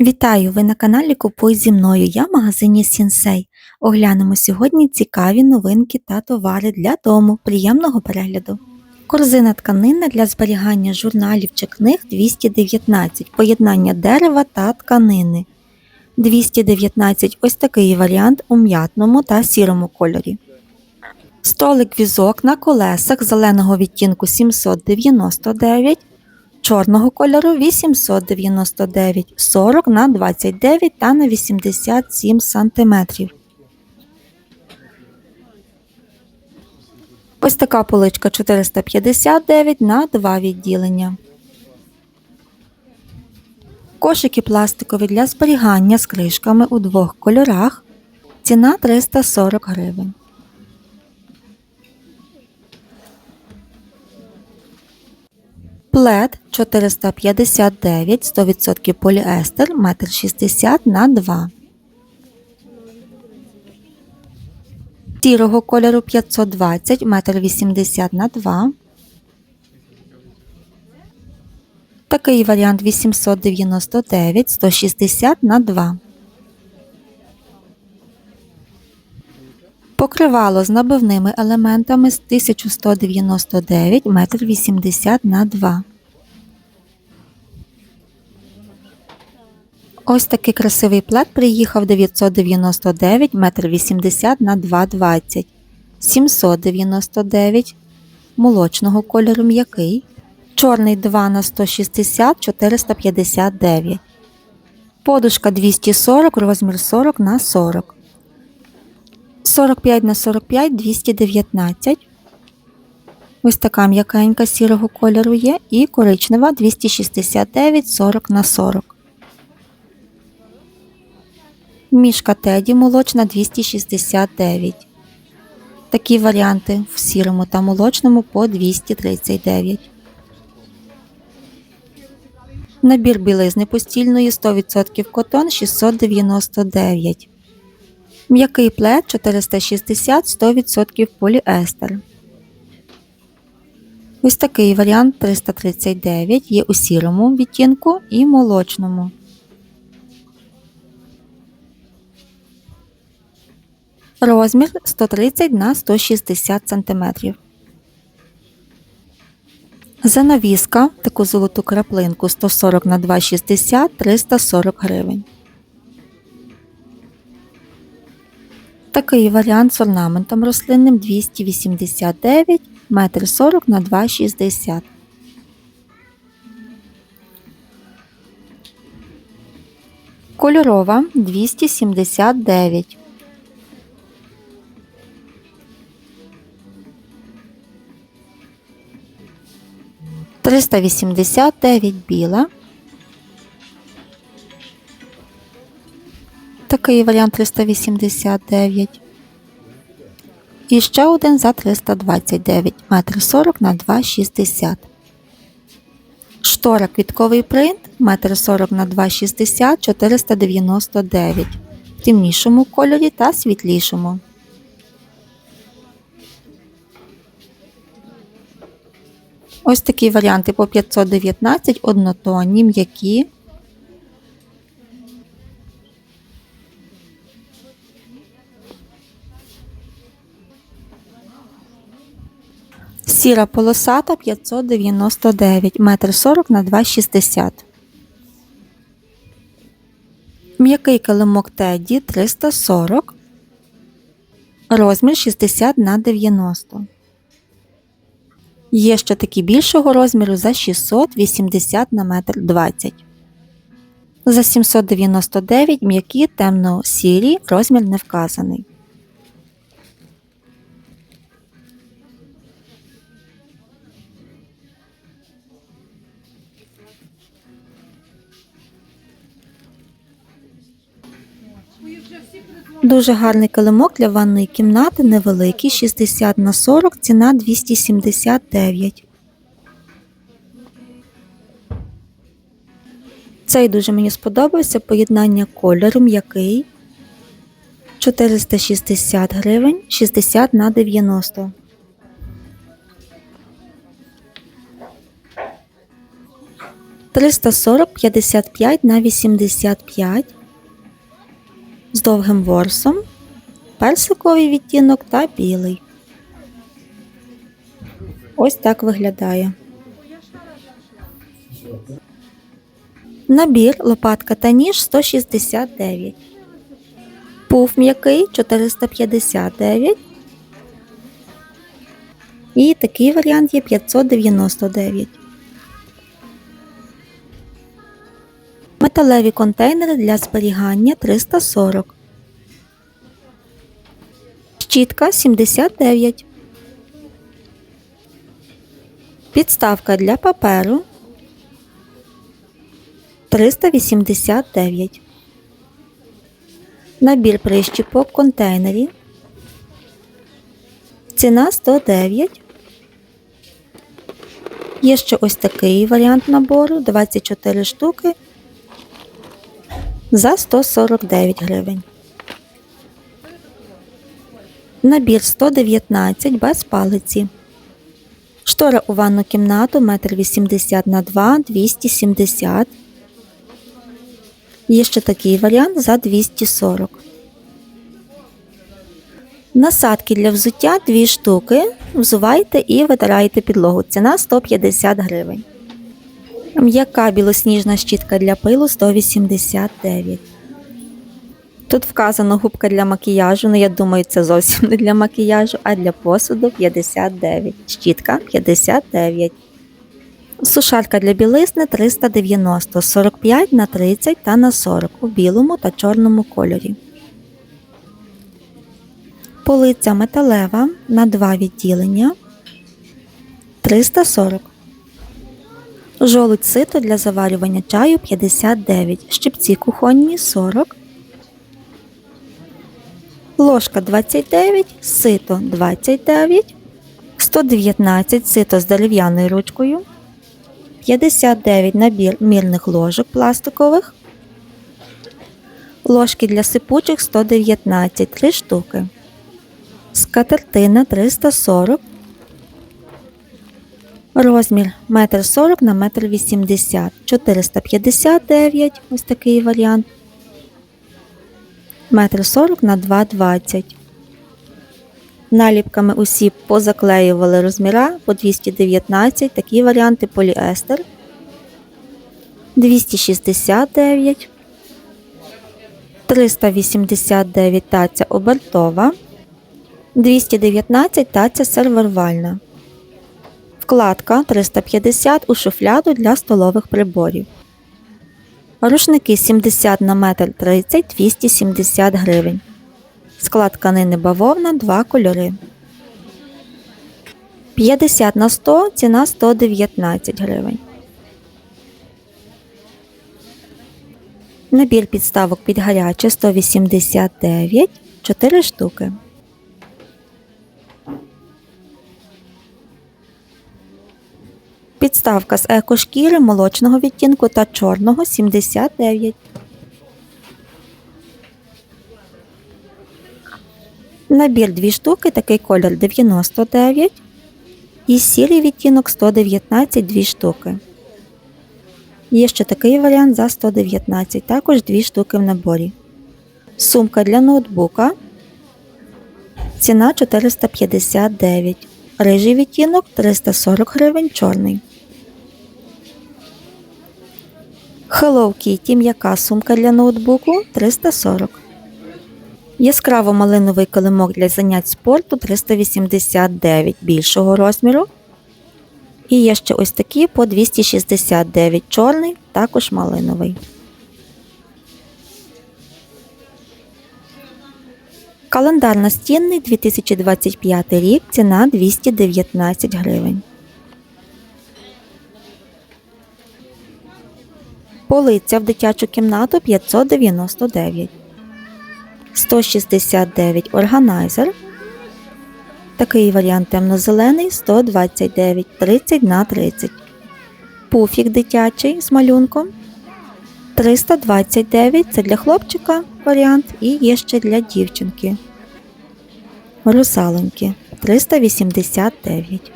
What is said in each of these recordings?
Вітаю! Ви на каналі Купуй зі мною. Я в магазині Сінсей. Оглянемо сьогодні цікаві новинки та товари для дому. Приємного перегляду. Корзина тканина для зберігання журналів чи книг 219, поєднання дерева та тканини. 219 ось такий варіант у м'ятному та сірому кольорі. Столик візок на колесах зеленого відтінку 799, чорного кольору 899, 40 на 29 та на 87 см. Ось така поличка 459 на 2 відділення. Кошики пластикові для зберігання з кришками у двох кольорах. Ціна 340 гривень. Плед 459, 100% поліестер, 1,60 м на 2. Сірого кольору 520, 1,80 м на 2. Такий варіант 899, 160 на 2. Покривало з набивними елементами з 1199 1,80 на 2. Ось такий красивий плед приїхав 999 1,80 на 2,20. 799 молочного кольору м'який. Чорний 2 на 160 459. Подушка 240 розмір 40 на 40. 45 на 45 219. Ось така м'якенька сірого кольору є. І коричнева 269 40 на 40. Мішка Теді молочна 269. Такі варіанти в сірому та молочному по 239. Набір білизни постільної 100% котон 699. М'який плед 460 100% поліестер. Ось такий варіант 339 є у сірому відтінку і молочному. Розмір 130 на 160 см. Занавіска таку золоту краплинку 140 на 2,60 340 гривень. Такий варіант з орнаментом рослинним 289 метр 40 на 2,60. Кольорова 279. Триста вісімдесят дев'ять біла. Такий варіант 389. І ще один за 329 метр 40 на 2,60. Штора квітковий принт метр 40 на 2,60 499 в темнішому кольорі та світлішому. Ось такі варіанти по 519 однотонні, м'які. Сіра полосата 599 метр 40 на 2,60. М'який килимок Теді 340. Розмір 60 на 90. Є ще такі більшого розміру за 680 на метр 20. За 799 м'які темно-сірі розмір не вказаний. Дуже гарний килимок для ванної кімнати, невеликий, 60 на 40, ціна 279. Цей дуже мені сподобався. Поєднання кольору м'який. 460 гривень, 60 на 90. 340 55 на 85 з довгим ворсом, персиковий відтінок та білий. Ось так виглядає. Набір лопатка та ніж 169. Пуф м'який 459. І такий варіант є 599. Металеві контейнери для зберігання 340. Щітка 79. Підставка для паперу 389. Набір прищіпок в контейнері. Ціна 109. Є ще ось такий варіант набору 24 штуки за 149 гривень. Набір 119 без палиці. Штора у ванну кімнату 1,80 м на 2 270 Є ще такий варіант за 240. Насадки для взуття 2 штуки. Взувайте і витирайте підлогу. Ціна 150 гривень. М'яка білосніжна щітка для пилу 189. Тут вказано губка для макіяжу, але я думаю, це зовсім не для макіяжу, а для посуду 59. Щітка 59. Сушарка для білизни 390 45 на 30 та на 40 у білому та чорному кольорі. Полиця металева на 2 відділення 340. Жолудь сито для заварювання чаю 59. Щипці кухонні 40. Ложка 29, сито 29, 119 сито з дерев'яною ручкою, 59 набір мірних ложок пластикових, ложки для сипучих 119 3 штуки, скатертина 340, розмір 1,40 на 1,80 м, 459 ось такий варіант. Метр 40 на 2,20. Наліпками усі позаклеювали розміра. По 219, такі варіанти. Поліестер. 269, 389 таця обертова, 219 таця сервервальна. Вкладка 350 у шуфляду для столових приборів. Рушники 70 на метр 30 270 гривень. Склад тканини бавовна 2 кольори. 50 на 100 ціна 119 гривень. Набір підставок під гаряче 189 4 штуки. Підставка з екошкіри молочного відтінку та чорного 79. Набір 2 штуки, такий колір 99 і сірий відтінок 119 2 штуки. Є ще такий варіант за 119, також 2 штуки в наборі. Сумка для ноутбука. Ціна 459. Рижий відтінок 340 гривень чорний. Hello Kitty м'яка сумка для ноутбуку 340. Яскраво малиновий килимок для занять спорту 389 більшого розміру. І є ще ось такі по 269 чорний, також малиновий. Календар настінний 2025 рік. Ціна 219 гривень. Полиця в дитячу кімнату 599. 169 органайзер. Такий варіант темно-зелений 129 30 на 30. Пуфік дитячий з малюнком 329 це для хлопчика варіант і є ще для дівчинки. Русалоньки 389.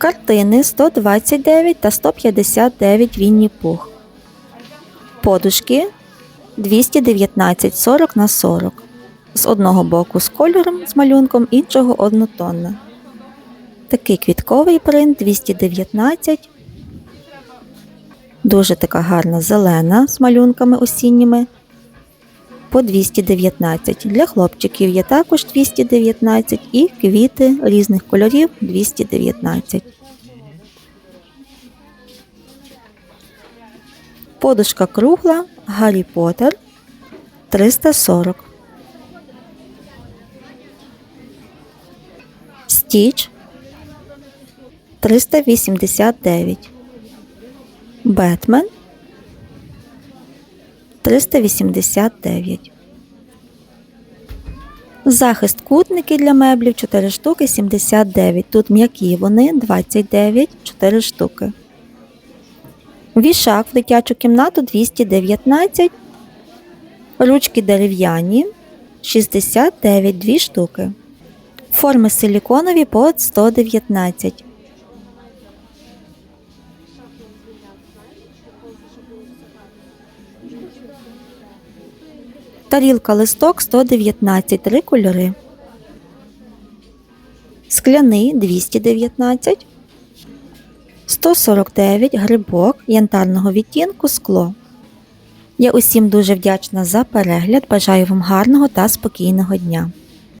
Картини 129 та 159 Вінні Пух. Подушки 219 40 на 40. З одного боку з кольором з малюнком, іншого однотонна. Такий квітковий принт 219. Дуже така гарна зелена з малюнками осінніми. По 219. Для хлопчиків є також 219 і квіти різних кольорів 219. Подушка кругла Гаррі Поттер 340. Стіч 389. Бетмен 389. Захист кутники для меблів 4 штуки 79. Тут м'які вони 29 4 штуки. Вішак в дитячу кімнату 219. Ручки дерев'яні 69 2 штуки. Форми силіконові по 119. Тарілка листок 119 три кольори. Скляний 219. 149 грибок янтарного відтінку скло. Я усім дуже вдячна за перегляд. Бажаю вам гарного та спокійного дня.